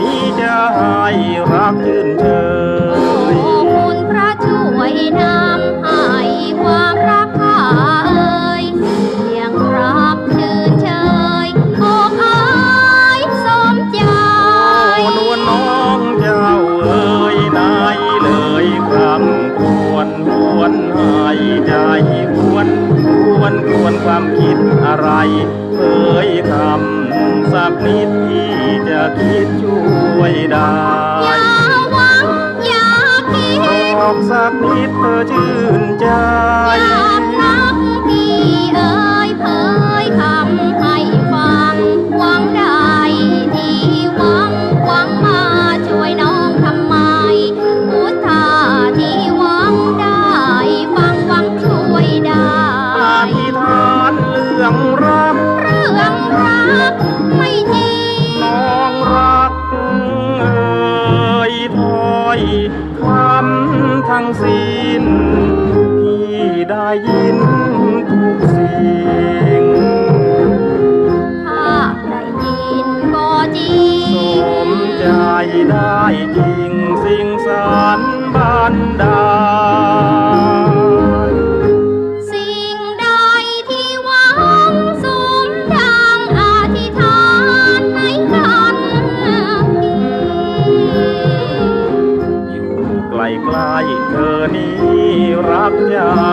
นี้จะให้รักชื่นเชโอ้ยคุณพระช่วยนำให้ความรักข้าเอ่ยเสียงรักชื่นเชยอกอายสมใจโอ้นวลน้องเจ้าเอ๋ยนายเลยคำควรควรให้ใจควรควรควรความคิดอะไรเอ่ยคำ สักนิดที่จะคิดช่วยได้อย่าหวังอย่าคิดบอกสักนิดเธอชื่นใจ อยากรักพี่เอ่ยเผย ยินทุกสิ่งถ้าได้ยินก็จริสง มใจได้จริงสิ่งสารบันดาล สิ่งใดที่หวังสมดังอธิษฐานในกันพี่อยู่ใกล้ๆเธอนี้รักเจ้า